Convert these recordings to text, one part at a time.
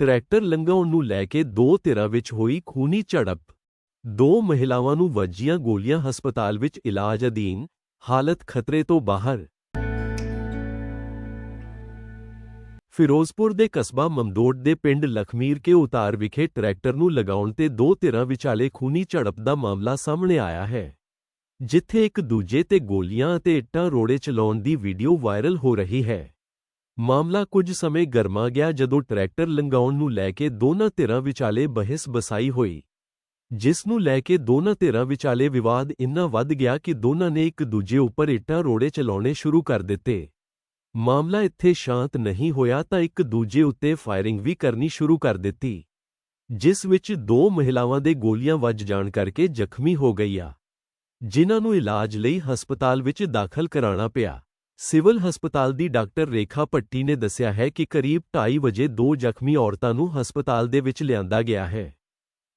Tractor ਲੰਘਾਉਣ ਨੂੰ ਲੈ ਕੇ ਦੋ ਧਿਰਾਂ ਵਿੱਚ ਹੋਈ ਖੂਨੀ ਝੜਪ। ਦੋ ਮਹਿਲਾਵਾਂ ਨੂੰ ਵੱਜੀਆਂ ਗੋਲੀਆਂ ਹਸਪਤਾਲ ਵਿੱਚ ਇਲਾਜ ਅਧੀਨ ਹਾਲਤ ਖਤਰੇ ਤੋਂ ਬਾਹਰ। ਫਿਰੋਜ਼ਪੁਰ ਦੇ ਕਸਬਾ ਮਮਦੋਟ ਦੇ ਪਿੰਡ ਲਖਮੀਰ ਕੇ ਉਤਾਰ ਵਿਖੇ ਟਰੈਕਟਰ ਨੂੰ ਲਗਾਉਣ ਤੇ ਦੋ ਧਿਰਾਂ ਵਿਚਾਲੇ ਖੂਨੀ ਝੜਪ ਦਾ ਮਾਮਲਾ ਸਾਹਮਣੇ ਆਇਆ ਹੈ, ਜਿੱਥੇ ਇੱਕ ਦੂਜੇ ਤੇ ਗੋਲੀਆਂ ਅਤੇ ਇੱਟਾਂ ਰੋੜੇ ਚਲਾਉਣ ਦੀ ਵੀਡੀਓ ਵਾਇਰਲ ਹੋ ਰਹੀ ਹੈ। ਮਾਮਲਾ ਕੁਝ ਸਮੇਂ ਗਰਮਾ ਗਿਆ ਜਦੋਂ ਟਰੈਕਟਰ ਲੰਘਾਉਣ ਨੂੰ ਲੈ ਕੇ ਦੋਨਾਂ ਧਿਰਾਂ ਵਿਚਾਲੇ ਬਹਿਸ ਬਸਾਈ ਹੋਈ, ਜਿਸ ਨੂੰ ਲੈ ਕੇ ਦੋਨਾਂ ਧਿਰਾਂ ਵਿਚਾਲੇ ਵਿਵਾਦ ਇੰਨਾ ਵੱਧ ਗਿਆ ਕਿ ਦੋਨਾਂ ਨੇ ਇੱਕ ਦੂਜੇ ਉੱਪਰ ਇੱਟਾਂ ਰੋੜੇ ਚਲਾਉਣੇ ਸ਼ੁਰੂ ਕਰ ਦਿੱਤੇ। ਮਾਮਲਾ ਇੱਥੇ ਸ਼ਾਂਤ ਨਹੀਂ ਹੋਇਆ ਤਾਂ ਇੱਕ ਦੂਜੇ ਉੱਤੇ ਫਾਇਰਿੰਗ ਵੀ ਕਰਨੀ ਸ਼ੁਰੂ ਕਰ ਦਿੱਤੀ, ਜਿਸ ਵਿੱਚ ਦੋ ਮਹਿਲਾਵਾਂ ਦੇ ਗੋਲੀਆਂ ਵੱਜ ਜਾਣ ਕਰਕੇ ਜ਼ਖਮੀ ਹੋ ਗਈਆਂ, ਜਿਨ੍ਹਾਂ ਨੂੰ ਇਲਾਜ ਲਈ ਹਸਪਤਾਲ ਵਿੱਚ ਦਾਖਲ ਕਰਾਉਣਾ ਪਿਆ। ਸਿਵਲ ਹਸਪਤਾਲ ਦੀ ਡਾਕਟਰ ਰੇਖਾ ਭੱਟੀ ਨੇ ਦੱਸਿਆ ਹੈ ਕਿ ਕਰੀਬ 2:30 ਵਜੇ ਦੋ ਜ਼ਖਮੀ ਔਰਤਾਂ ਨੂੰ ਹਸਪਤਾਲ ਦੇ ਵਿੱਚ ਲਿਆਂਦਾ ਗਿਆ ਹੈ।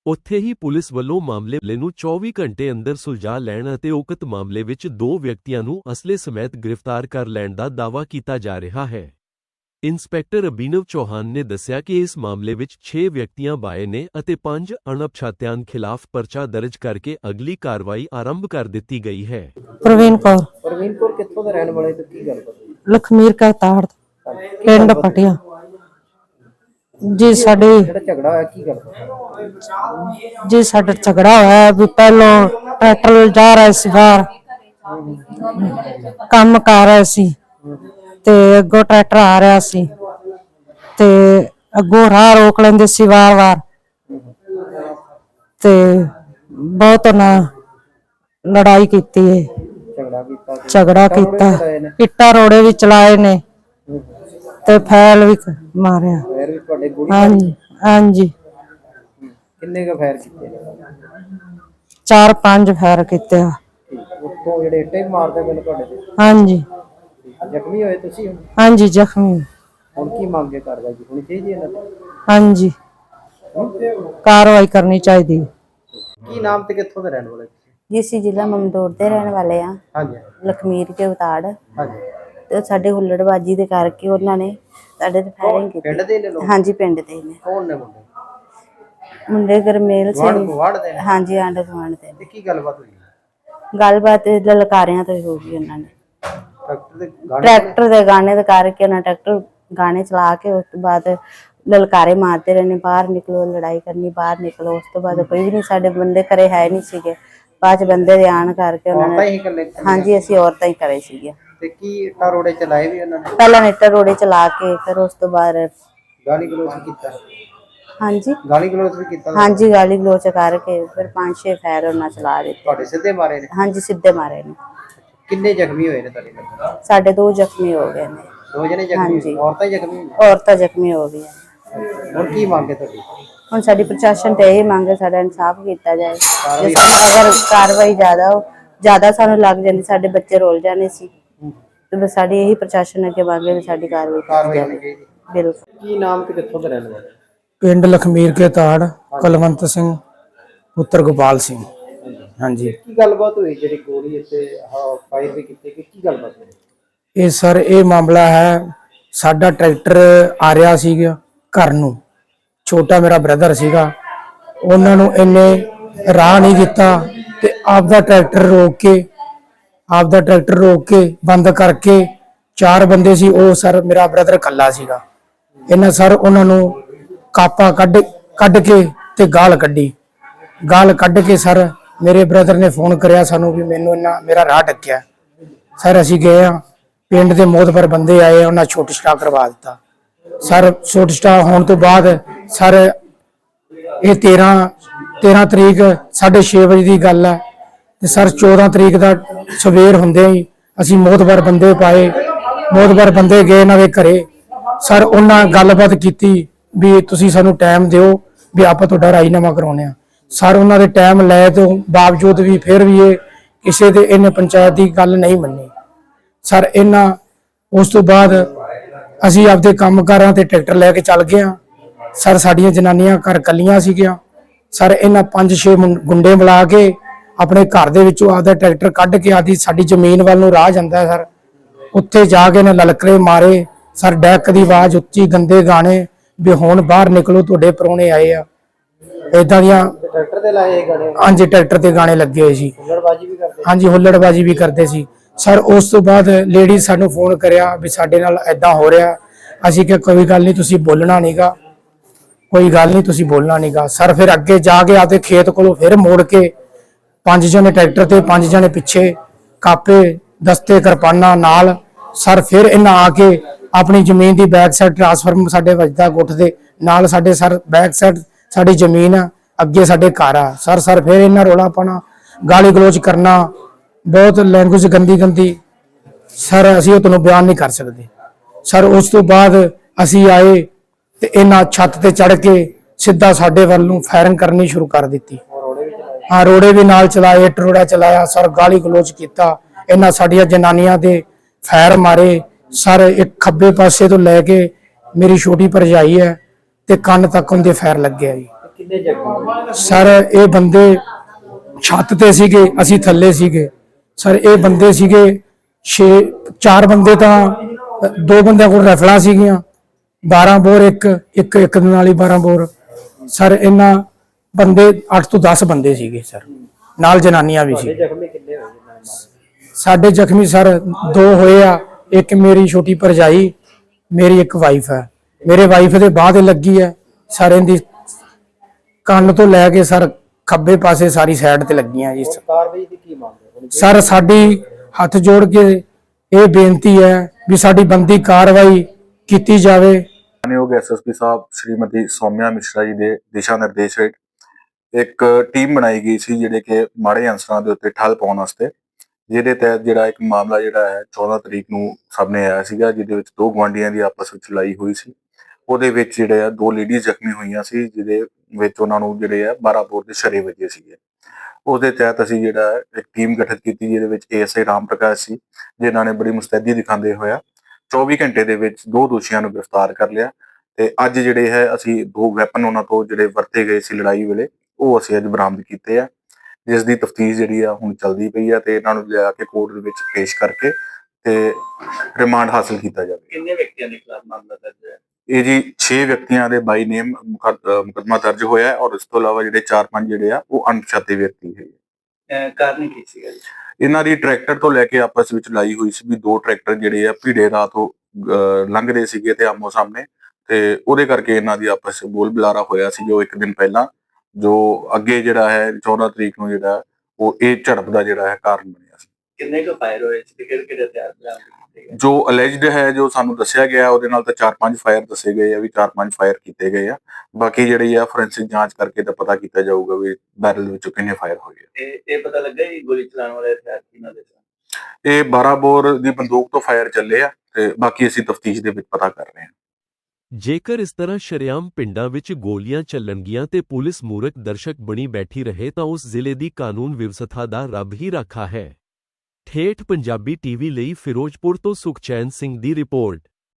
ਉੱਥੇ ਹੀ ਪੁਲਿਸ ਵੱਲੋਂ ਮਾਮਲੇ ਨੂੰ 24 ਘੰਟੇ ਅੰਦਰ ਸੁਲਝਾ ਲੈਣ ਅਤੇ ਉਕਤ ਮਾਮਲੇ ਵਿੱਚ ਦੋ ਵਿਅਕਤੀਆਂ ਨੂੰ ਅਸਲੇ ਸਮੇਤ ਗ੍ਰਿਫਤਾਰ ਕਰ ਲੈਣ ਦਾ ਦਾਅਵਾ ਕੀਤਾ ਜਾ ਰਿਹਾ ਹੈ। ਇੰਸਪੈਕਟਰ ਅਬਿਨਵ ਚੌਹਾਨ ਨੇ ਦੱਸਿਆ ਕਿ ਇਸ ਮਾਮਲੇ ਵਿੱਚ 6 ਵਿਅਕਤੀਆਂ ਬਾਏ ਨੇ ਅਤੇ 5 ਅਣਪਛਾਤਿਆਂ ਖਿਲਾਫ ਪਰਚਾ ਦਰਜ ਕਰਕੇ ਅਗਲੀ ਕਾਰਵਾਈ ਆਰੰਭ ਕਰ ਦਿੱਤੀ ਗਈ ਹੈ। ਪ੍ਰਵੀਨ ਕੌਰ। ਪ੍ਰਵੀਨ ਕੌਰ ਕਿੱਥੋਂ ਦੇ ਰਹਿਣ ਵਾਲੇ ਤੇ ਕੀ ਗੱਲ ਪਤਾ ਲਖਮੀਰ ਕਾ ਤਾੜ ਪਿੰਡ ਪਟਿਆ। ਜੀ ਸਾਡੇ ਜਿਹੜਾ ਝਗੜਾ ਹੋਇਆ ਕੀ ਗੱਲ ਜੀ ਸਾਡਾ ਝਗੜਾ ਹੋਇਆ ਵੀ ਪਹਿਲੋਂ ਟਰੈਕਟਰ ਜਾ ਰਿਹਾ ਸੀ ਬਾਹਰ। ਕੰਮ ਕਰ ਰਿਹਾ ਸੀ। ਤੇ ਅੱਗੋਂ ਟਰੈਕਟਰ ਆ ਰਿਹਾ ਸੀ ਤੇ ਅੱਗੋਂ ਰਾਹ ਰੋਕ ਲੈਂਦੇ ਸੀ ਵਾਰ-ਵਾਰ ਤੇ ਬਹੁਤ ਨਾ ਲੜਾਈ ਕੀਤੀ ਹੈ ਝਗੜਾ ਕੀਤਾ ਝਗੜਾ ਕੀਤਾ। ਇੱਟਾਂ ਰੋੜੇ ਵੀ ਚਲਾਏ ਨੇ ਤੇ ਫੈਲ ਵੀ ਮਾਰਿਆ। ਫਾਇਰ ਵੀ ਤੁਹਾਡੇ ਗੋਲੀ ਹਾਂਜੀ ਹਾਂਜੀ। ਕਿੰਨੇ ਕ ਫਾਇਰ ਕੀਤੇ ਚਾਰ ਪੰਜ ਫੈਰ ਕੀਤੇ ਆ। ਉੱਤੋਂ ਜਿਹੜੇ ਇੱਟੇ ਮਾਰਦੇ ਮੈਨੂੰ ਤੁਹਾਡੇ ਤੇ। ਹਾਂਜੀ। ਜ਼ਖਮੀ ਹੋਏ ਤੁਸੀਂ ਹੁਣ? ਹਾਂਜੀ ਜ਼ਖਮੀ ਹੁਣ ਕੀ ਮੰਗੇ ਕਰਦਾ ਜੀ? ਹੁਣ ਚਾਹੀਦੀ ਇਹਨਾਂ ਤੇ ਹਾਂਜੀ। ਕਾਰਵਾਈ ਕਰਨੀ ਚਾਹੀਦੀ ਹੈ। ਕੀ ਨਾਮ ਤੇ ਕਿੱਥੋਂ ਦੇ ਰਹਿਣ ਵਾਲੇ ਤੁਸੀਂ? ਜੀ ਅਸੀਂ ਜ਼ਿਲ੍ਹਾ ਮਮਦੋੜ ਦੇ ਰਹਿਣ ਵਾਲੇ ਆ ਹਾਂਜੀ। ਲਖਮੀਰ ਕੇ ਉਤਾੜ। ਹਾਂਜੀ। ਤੇ ਸਾਡੇ ਹੁੱਲੜਬਾਜੀ ਦੇ ਕਰਕੇ ਉਹਨਾਂ ਨੇ ਸਾਡੇ ਤੇ ਫਾਇਰਿੰਗ ਕੀਤੀ। ਪਿੰਡ ਦੇ ਨੇ ਲੋਕ? ਹਾਂਜੀ ਪਿੰਡ ਦੇ ਨੇ। ਕੌਣ ਨੇ ਮੁੰਡੇ? ਮੁੰਡੇ ਗਰਮੇਲ ਵਾੜ ਸਿੰਘ ਵਾੜ ਦੇ ਨੇ? ਹਾਂਜੀ ਆਂਡ ਦੇ ਨੇ। ਤੇ ਕੀ ਗੱਲਬਾਤ ਹੋਈ? ਗੱਲਬਾਤ ਇਹ ਲਲਕਾਰਿਆਂ ਤੋਂ ਹੀ ਹੋ ਗਈ ਉਹਨਾਂ ਨੇ ਟਰੈਕਟਰ ਦੇ ਗਾਣੇ ਟਰੈਕਟਰ ਦੇ ਗਾਣੇ ਦੇ ਕਰਕੇ ਟਰੈਕਟਰ ਗਾਣੇ ਚਲਾ ਕੇ ਉਸ ਤੋਂ ਬਾਅਦ ਲਲਕਾਰੇ ਮਾਰਦੇ ਰਹੇ ਨੇ ਬਾਹਰ ਨਿਕਲੋ ਲੜਾਈ ਕਰਨੀ ਬਾਹਰ ਨਿਕਲੋ। ਉਸ ਤੋਂ ਬਾਅਦ ਕੋਈ ਵੀ ਨਹੀਂ ਸਾਡੇ ਬੰਦੇ ਘਰੇ ਹੈ ਨਹੀਂ ਸੀਗੇ। ਬਾਅਦ ਚ ਬੰਦੇ ਦੇ ਆਣ ਕਰਕੇ ਉਹਨਾਂ ਔਰਤਾਂ ਨੇ ਹੀ ਇਕੱਲੇ ਹਾਂਜੀ ਅਸੀਂ ਔਰਤਾਂ ਹੀ ਕਰੇ ਸੀਗੇ। ਤੇ ਕੀ ਇੱਟਾਂ ਰੋੜੇ ਚਲਾਏ ਵੀ ਉਹਨਾਂ ਨੇ? ਪਹਿਲਾਂ ਨੇਟਰ ਰੋੜੇ ਚਲਾ ਕੇ ਫਿਰ ਉਸ ਤੋਂ ਬਾਅਦ ਗਾਲੀ ਗਲੋਚ ਵੀ ਕੀਤਾ। ਹਾਂਜੀ। ਗਾਲੀ ਗਲੋਚ ਵੀ ਕੀਤਾ। ਹਾਂਜੀ ਗਾਲੀ ਗਲੋਚ ਕਰਕੇ ਫਿਰ ਪੰਜ ਛੇ ਫੈਰ ਉਹਨਾਂ ਚਲਾ ਦਿੱਤੇ। ਤੁਹਾਡੇ ਸਿੱਧੇ ਮਾਰੇ ਨੇ? ਹਾਂਜੀ ਸਿੱਧੇ ਮਾਰੇ ਨੇ। ਕਿੰਨੇ ਜ਼ਖਮੀ ਹੋਏ ਨੇ ਤੁਹਾਡੇ ਨਾਲ? ਸਾਡੇ ਦੋ ਜ਼ਖਮੀ ਹੋ ਗਏ ਨੇ। ਦੋ ਜਣੇ ਜ਼ਖਮੀ ਹਾਂਜੀ। ਔਰਤਾਂ ਹੀ ਜ਼ਖਮੀ ਔਰਤਾਂ ਜ਼ਖਮੀ ਹੋ ਗਈਆਂ। ਹੁਣ ਕੀ ਮੰਗੇ ਤੁਹਾਡੀ? ਹੁਣ ਸਾਡੀ ਪ੍ਰਸ਼ਾਸਨ ਤੇ ਇਹ ਮੰਗ ਹੈ ਸਾਡਾ ਇਨਸਾਫ ਕੀਤਾ ਜਾਏ। ਜੇ ਸਾਨੂੰ ਅਗਰ ਕਾਰਵਾਈ ਜ਼ਿਆਦਾ ਜ਼ਿਆਦਾ ਸਾਨੂੰ ਲੱਗ ਜਾਂਦੀ ਸਾਡੇ ਬੱਚੇ ਰੋਲ ਜਾਣੇ ਸੀ। ਤੇ ਬਸ ਸਾਡੀ ਇਹੀ ਪ੍ਰਸ਼ਾਸਨ ਅੱਗੇ ਮੰਗ ਹੈ ਵੀ ਸਾਡੀ ਕਾਰਵਾਈ ਕੀਤੀ ਕਾਰਵਾਈ ਜਾਵੇ। ਚਾਹੀਦੀ। ਬਿਲਕੁਲ। ਕੀ ਨਾਮ ਤੇ ਕਿੱਥੋਂ ਦੇ ਰਹਿਣ ਵਾਲੇ? ਪਿੰਡ ਲਖਮੀਰ ਕੇ ਤਾੜ ਕੁਲਵੰਤ ਸਿੰਘ ਪੁੱਤਰ ਗੋਪਾਲ ਸਿੰਘ। ਹਾਂਜੀ। ਕੀ ਗੱਲਬਾਤ ਹੋਈ ਜਿਹੜੀ ਗੋਲੀ ਇੱਥੇ ਫਾਇਰ ਵੀ ਕੀਤੀ ਕਿ ਕੀ ਗੱਲਬਾਤ ਹੋਈ? ਇਹ ਸਰ ਇਹ ਮਾਮਲਾ ਹੈ ਸਾਡਾ ਟਰੈਕਟਰ ਆ ਰਿਹਾ ਸੀਗਾ ਘਰ ਨੂੰ। ਛੋਟਾ ਮੇਰਾ ਬ੍ਰਦਰ ਸੀਗਾ। ਉਹਨਾਂ ਨੂੰ ਇਹਨੇ ਰਾਹ ਨਹੀਂ ਦਿੱਤਾ ਤੇ ਆਪਦਾ ਟਰੈਕਟਰ ਰੋਕ ਕੇ ਆਪਦਾ ਟਰੈਕਟਰ ਰੋਕ ਕੇ ਬੰਦ ਕਰਕੇ ਚਾਰ ਬੰਦੇ ਸੀ ਉਹ ਸਰ ਮੇਰਾ ਬ੍ਰਦਰ ਕੱਲਾ ਸੀਗਾ। ਇਹਨਾਂ ਸਰ ਉਹਨਾਂ ਨੂੰ ਕਾਪਾ ਕੱਢ ਕੱਢ ਕੇ ਤੇ ਗਾਲ ਕੱਢੀ। ਗਾਲ ਕੱਢ ਕੇ ਸਰ ਮੇਰੇ ਬ੍ਰਦਰ ਨੇ ਫੋਨ ਕਰਿਆ ਸਾਨੂੰ ਵੀ ਮੈਨੂੰ ਇਹਨਾਂ ਮੇਰਾ ਰਾਹ ਟੱਕਿਆ ਸਰ ਅਸੀਂ ਗਏ ਆ ਪਿੰਡ ਦੇ ਮੋਦਪਰ ਬੰਦੇ ਆਏ, ਉਹਨਾਂ ਛੋਟ ਸਟਾ ਕਰਵਾ ਦਿੱਤਾ। ਸਰ ਛੋਟ ਸਟਾ ਹੋਣ ਤੋਂ ਬਾਅਦ ਸਰ ਇਹ 13 13 ਤਰੀਕ 6:30 ਵਜੇ ਦੀ ਗੱਲ ਹੈ। ਤੇ ਸਰ 14 ਤਰੀਕ ਦਾ ਸਵੇਰ ਹੁੰਦੇ ਹੀ ਅਸੀਂ ਮੋਦਬਰ ਬੰਦੇ ਪਾਏ। ਮੋਦਬਰ ਬੰਦੇ ਗਏ ਇਹਨਾਂ ਦੇ ਘਰੇ। ਸਰ ਉਹਨਾਂ ਗੱਲਬਾਤ ਕੀਤੀ ਵੀ ਤੁਸੀਂ ਸਾਨੂੰ ਟਾਈਮ ਦਿਓ, ਵੀ ਆਪਾਂ ਤੁਹਾਡਾ ਰਾਜੀਨਾਮਾ ਕਰਾਉਣੇ ਆ ਸਰ, ਉਹਨਾਂ ਦੇ ਟਾਈਮ ਲੈ ਤੋਂ ਬਾਵਜੂਦ ਵੀ ਫਿਰ ਵੀ ਇਹ ਕਿਸੇ ਦੇ ਇਹਨੇ ਪੰਚਾਇਤ ਦੀ ਗੱਲ ਨਹੀਂ ਮੰਨੀ। ਸਰ, ਇਹਨਾਂ ਉਸ ਤੋਂ ਬਾਅਦ ਅਸੀਂ ਆਪਦੇ ਕੰਮਕਾਰਾਂ ਤੇ ਟਰੈਕਟਰ ਲੈ ਕੇ ਚੱਲ ਗਏ ਆ ਸਰ, ਸਾਡੀਆਂ ਜਨਾਨੀਆਂ ਘਰ ਕੱਲੀਆਂ ਸੀਗੀਆਂ। ਸਰ, ਇਹਨਾਂ ਪੰਜ ਛੇ ਮੁੰ- ਗੁੰਡੇ ਮਿਲਾ ਕੇ ਆਪਣੇ ਘਰ ਦੇ ਵਿੱਚੋਂ ਆਪਦਾ ਟਰੈਕਟਰ ਕੱਢ ਕੇ ਆਦੀ ਸਾਡੀ ਜ਼ਮੀਨ ਵੱਲ ਨੂੰ ਰਾਹ ਜਾਂਦਾ ਸਰ। ਉੱਥੇ ਜਾ ਕੇ ਨੇ ਲਲਕਰੇ ਮਾਰੇ। ਸਰ, ਡੈਕ ਦੀ ਆਵਾਜ਼ ਉੱਚੀ, ਗੰਦੇ ਗਾਣੇ ਵੀ ਹੁਣ ਬਾਹਰ ਨਿਕਲੋ, ਤੁਹਾਡੇ ਪਰੋਣੇ ਆਏ ਆ। ਇਦਾਂ ਦੀਆਂ ਟਰੈਕਟਰ ਤੇ ਲਾਏ ਗਾਣੇ? ਹਾਂਜੀ ਟਰੈਕਟਰ ਤੇ ਗਾਣੇ ਲੱਗੇ ਹੋਏ ਸੀ। ਹੁੱਲੜਬਾਜੀ ਵੀ ਕਰਦੇ? ਹਾਂਜੀ ਹੁੱਲੜਬਾਜੀ ਵੀ ਕਰਦੇ ਸੀ। ਸਰ ਉਸ ਤੋਂ ਬਾਅਦ ਲੇਡੀ ਸਾਨੂੰ ਫੋਨ ਕਰਿਆ ਵੀ ਸਾਡੇ ਨਾਲ ਐਦਾਂ ਹੋ ਰਿਹਾ। ਅਸੀਂ ਕਿਹਾ ਕੋਈ ਗੱਲ ਨਹੀਂ ਤੁਸੀਂ ਬੋਲਣਾ ਨਹੀਂਗਾ ਕੋਈ ਗੱਲ ਨਹੀਂ ਤੁਸੀਂ ਬੋਲਣਾ ਨਹੀਂਗਾ ਸਰ ਫਿਰ ਅੱਗੇ ਜਾ ਕੇ ਆਪਦੇ ਖੇਤ ਕੋਲੋਂ ਫਿਰ ਮੋੜ ਕੇ ਪੰਜ ਜਣੇ ਟਰੈਕਟਰ ਤੇ ਪੰਜ ਜਣੇ ਪਿੱਛੇ ਕਾਪੇ ਦਸਤੇ ਕਿਰਪਾਨਾਂ ਨਾਲ ਸਰ ਫਿਰ ਇਹਨਾਂ ਆ ਕੇ ਆਪਣੀ ਜ਼ਮੀਨ ਦੀ ਬੈਕ ਸਾਈਡ ਟਰਾਂਸਫਾਰਮ ਸਾਡੇ ਵੱਜਦਾ ਗੁੱਠ ਦੇ ਨਾਲ ਸਾਡੇ ਸਰ ਬੈਕ ਸਾਈਡ ਸਾਡੀ ਜ਼ਮੀਨ ਆ, ਅੱਗੇ ਸਾਡੇ ਘਰ ਆ। ਸਰ ਸਰ, ਫਿਰ ਇਹਨਾਂ ਰੋਲਾ ਪਾਣਾ ਗਾਲੀ ਗਲੋਚ ਕਰਨਾ, ਬਹੁਤ ਲੈਂਗੁਏਜ ਗੰਦੀ ਗੰਦੀ। ਸਰ, ਅਸੀਂ ਉਹ ਤੁਹਾਨੂੰ ਬਿਆਨ ਨਹੀਂ ਕਰ ਸਕਦੇ। ਸਰ, ਉਸ ਤੋਂ ਬਾਅਦ ਅਸੀਂ ਆਏ ਤੇ ਇਹਨਾਂ ਛੱਤ ਤੇ ਚੜ ਕੇ ਸਿੱਧਾ ਸਾਡੇ ਵੱਲ ਨੂੰ ਫਾਇਰਿੰਗ ਕਰਨੀ ਸ਼ੁਰੂ ਕਰ ਦਿੱਤੀ। ਹਾਂ, ਰੋੜੇ ਵੀ ਨਾਲ ਚਲਾਏ ਟਰੋੜਾ ਚਲਾਇਆ, ਸਰ, ਗਾਲੀ ਗਲੋਚ ਕੀਤਾ। ਇਹਨਾਂ ਸਾਡੀਆਂ ਜਨਾਨੀਆਂ ਦੇ ਫਾਇਰ ਮਾਰੇ। ਸਰ, ਇੱਕ ਖੱਬੇ ਪਾਸੇ ਤੋਂ ਲੈ ਕੇ ਮੇਰੀ ਛੋਟੀ ਭਰਜਾਈ ਹੈ ਤੇ ਕੰਨ ਤੱਕ ਉਹਦੇ ਫਾਇਰ ਲੱਗੇ ਆ ਜੀ। ਕਿੰਨੇ ਜ਼ਖਮੀ ਸਰ ਇਹ ਬੰਦੇ ਛੱਤ ਤੇ ਸੀਗੇ ਅਸੀਂ ਥੱਲੇ ਸੀਗੇ। ਸਰ ਇਹ ਬੰਦੇ ਸੀਗੇ 6 ਚਾਰ ਬੰਦੇ ਤਾਂ ਦੋ ਬੰਦਿਆਂ ਕੋਲ ਰਫਲਾ ਸੀਗੀਆਂ। 12 ਬੋਰ ਇੱਕ ਇੱਕ ਇੱਕ ਦੇ ਨਾਲ ਹੀ 12 ਬੋਰ। ਸਰ ਇਹਨਾਂ ਬੰਦੇ 8 ਤੋਂ 10 ਬੰਦੇ ਸੀਗੇ ਸਰ। ਨਾਲ ਜਨਾਨੀਆਂ ਵੀ ਸੀ ਸਾਡੇ ਜ਼ਖਮੀ ਸਰ ਦੋ ਹੋਏ ਆ। ਇੱਕ ਮੇਰੀ ਛੋਟੀ ਭਰਜਾਈ ਮੇਰੀ ਇੱਕ ਵਾਈਫ ਹੈ ਮੇਰੇ ਵਾਈਫ ਦੇ ਬਾਹ ਤੇ ਲੱਗੀ ਹੈ ਸਰ ਇਹਦੀ ਕੰਨ ਤੋਂ ਲੈ ਕੇ ਸਰ ਖੱਬੇ ਪਾਸੇ ਸਾਰੀ ਸਾਈਡ ਤੇ ਲੱਗੀਆਂ ਜੀ। ਕਾਰਵਾਈ ਦੀ ਕੀ ਮੰਗ ਸਰ ਸਾਡੀ ਹੱਥ ਜੋੜ ਕੇ ਇਹ ਬੇਨਤੀ ਹੈ ਵੀ ਸਾਡੀ ਬੰਦੀ ਕਾਰਵਾਈ ਕੀਤੀ ਜਾਵੇ। ਮਾਨਯੋਗ ਐਸਐਸਪੀ ਸਾਹਿਬ ਸ਼੍ਰੀਮਤੀ ਸੌਮਿਆ ਮਿਸ਼ਰਾ ਜੀ ਦੇ ਦਿਸ਼ਾ ਨਿਰਦੇਸ਼ ਹੇਠ ਇੱਕ ਟੀਮ ਬਣਾਈ ਗਈ ਸੀ ਜਿਹੜੇ ਕਿ ਮਾੜੇ ਅਨਸਰਾਂ ਦੇ ਉੱਤੇ ਠੱਲ ਪਾਉਣ ਵਾਸਤੇ ਜਿਹਦੇ ਤਹਿਤ ਜਿਹੜਾ ਇੱਕ ਮਾਮਲਾ ਜਿਹੜਾ ਹੈ 14 ਤਰੀਕ ਨੂੰ ਸਾਹਮਣੇ ਆਇਆ ਸੀਗਾ ਜਿਹਦੇ ਵਿੱਚ ਦੋ ਗਵਾਂਡੀਆਂ ਦੀ ਆਪਸ ਵਿੱਚ ਲੜਾਈ ਹੋਈ ਸੀ। ਉਹਦੇ ਵਿੱਚ ਜਿਹੜੇ ਆ ਦੋ ਲੇਡੀਜ਼ ਜ਼ਖਮੀ ਹੋਈਆਂ ਸੀ, ਜਿਹਦੇ ਵਿੱਚ ਉਹਨਾਂ ਨੂੰ ਜਿਹੜੇ ਆ 12 ਬੋਰ ਦੇ ਸ਼ਰੇ ਵਜੇ ਸੀਗੇ। ਉਹਦੇ ਤਹਿਤ ਅਸੀਂ ਜਿਹੜਾ ਇੱਕ ਟੀਮ ਗਠਿਤ ਕੀਤੀ, ਜਿਹਦੇ ਵਿੱਚ ਏਐਸਆਈ ਰਾਮ ਪ੍ਰਕਾਸ਼ ਸੀ, ਜਿਨ੍ਹਾਂ ਨੇ ਬੜੀ ਮੁਸਤੈਦੀ ਦਿਖਾਉਂਦੇ ਹੋਇਆ 24 ਘੰਟੇ ਦੇ ਵਿੱਚ ਦੋ ਦੋਸ਼ੀਆਂ ਨੂੰ ਗ੍ਰਿਫਤਾਰ ਕਰ ਲਿਆ ਤੇ ਅੱਜ ਜਿਹੜੇ ਹੈ, ਅਸੀਂ ਦੋ ਵੈਪਨ ਉਹਨਾਂ ਤੋਂ ਜਿਹੜੇ ਵਰਤੇ ਗਏ ਸੀ ਲੜਾਈ ਵੇਲੇ, ਉਹ ਅਸੀਂ ਅੱਜ ਬਰਾਮਦ ਕੀਤੇ ਆ। ਜਿਸ ਦੀ ਤਫਤੀਸ਼ ਜਿਹੜੀ ਆ ਹੁਣ ਚੱਲਦੀ ਪਈ ਆ ਤੇ ਇਹਨਾਂ ਨੂੰ ਲਿਆ ਕੇ ਕੋਰਟ ਦੇ ਵਿੱਚ ਪੇਸ਼ ਕਰਕੇ ਤੇ ਰਿਮਾਂਡ ਹਾਸਲ ਕੀਤਾ ਜਾਵੇ। ਕਿੰਨੇ ਵਿਅਕਤੀਆਂ ਦੇ ਖਿਲਾਫ ਮਾਮਲਾ ਦਰਜ ਹੈ ਇਹ ਜੀ 6 ਵਿਅਕਤੀਆਂ ਦੇ ਬਾਈ ਨੇਮ ਮੁਕੱਦਮਾ ਦਰਜ ਹੋਇਆ ਹੈ ਔਰ ਇਸ ਤੋਂ ਇਲਾਵਾ ਜਿਹੜੇ 4-5 ਜਿਹੜੇ ਆ ਉਹ ਅਣਪਛਾਤੇ ਵਿਅਕਤੀ ਹੈ ਕਾਰਨ ਕੀ ਸੀਗਾ ਜੀ? ਇਹਨਾਂ ਦੀ ਟਰੈਕਟਰ ਤੋਂ ਲੈ ਕੇ ਆਪਸ ਵਿੱਚ ਲੜਾਈ ਹੋਈ ਸੀ ਵੀ ਦੋ ਟਰੈਕਟਰ ਜਿਹੜੇ ਆ ਭੀੜੇ ਰਾਹ ਤੋਂ ਅਹ, ਲੰਘਦੇ ਸੀਗੇ ਤੇ ਆਮੋ ਸਾਹਮਣੇ ਤੇ ਉਹਦੇ ਕਰਕੇ ਇਹਨਾਂ ਦੀ ਆਪਸ ਵਿੱਚ ਬੋਲ ਬੁਲਾਰਾ ਹੋਇਆ ਸੀ ਜੋ ਇੱਕ ਦਿਨ ਪਹਿਲਾਂ ਜੋ ਅੱਗੇ ਜਿਹੜਾ ਹੈ 14 ਤਰੀਕ ਨੂੰ ਜਿਹੜਾ ਉਹ ਇਹ ਝੜਪ ਦਾ ਜਿਹੜਾ ਹੈ ਕਾਰਨ ਬਣਿਆ ਸੀ। ਕਿੰਨੇ ਕੁ ਫਾਇਰ ਹੋਏ ਸੀ ਤੇ ਕਿਹੜੇ ਕਿਹੜੇ ਹਥਿਆਰ ਬਰਾਮਦ ਜੋ ਅਲੈਜਡ ਹੈ ਜੋ ਸਾਨੂੰ ਦੱਸਿਆ ਗਿਆ ਉਹਦੇ ਨਾਲ ਤਾਂ 4-5 ਫਾਇਰ ਦੱਸੇ ਗਏ ਆ ਵੀ 4-5 ਫਾਇਰ ਕੀਤੇ ਗਏ ਆ। ਬਾਕੀ ਜਿਹੜੀ ਆ ਫੋਰੈਂਸਿਕ ਜਾਂਚ ਕਰਕੇ ਤਾਂ ਪਤਾ ਕੀਤਾ ਜਾਊਗਾ ਵੀ ਬੈਰਲ ਵਿੱਚੋਂ ਕਿੰਨੇ ਫਾਇਰ ਹੋਏ ਆ। ਤੇ ਇਹ ਪਤਾ ਲੱਗਾ ਕਿ ਗੋਲੀ ਚਲਾਉਣ ਵਾਲੇ ਹਥਿਆਰ ਕਿਹਨਾਂ ਦੇ ਸਨ ਇਹ 12 ਬੋਰ ਦੀ ਬੰਦੂਕ ਤੋਂ ਫਾਇਰ ਚੱਲੇ ਆ ਤੇ ਬਾਕੀ ਅਸੀਂ ਤਫਤੀਸ਼ ਦੇ ਵਿੱਚ ਪਤਾ ਕਰ ਰਹੇ ਹਾਂ ਜੇਕਰ ਇਸ ਤਰ੍ਹਾਂ ਸ਼ਰੇਆਮ ਪਿੰਡਾਂ ਵਿੱਚ ਗੋਲੀਆਂ ਚੱਲਣਗੀਆਂ ਤੇ ਪੁਲਿਸ ਮੂਰਖ ਦਰਸ਼ਕ ਬਣੀ ਬੈਠੀ ਰਹੇ ਤਾਂ ਉਸ ਜ਼ਿਲ੍ਹੇ ਦੀ ਕਾਨੂੰਨ ਵਿਵਸਥਾ ਦਾ ਰੱਬ ਹੀ ਰਾਖਾ ਹੈ। ਠੇਠ ਪੰਜਾਬੀ ਟੀਵੀ ਲਈ ਫਿਰੋਜ਼ਪੁਰ ਤੋਂ ਸੁਖਚੈਨ ਸਿੰਘ ਦੀ ਰਿਪੋਰਟ।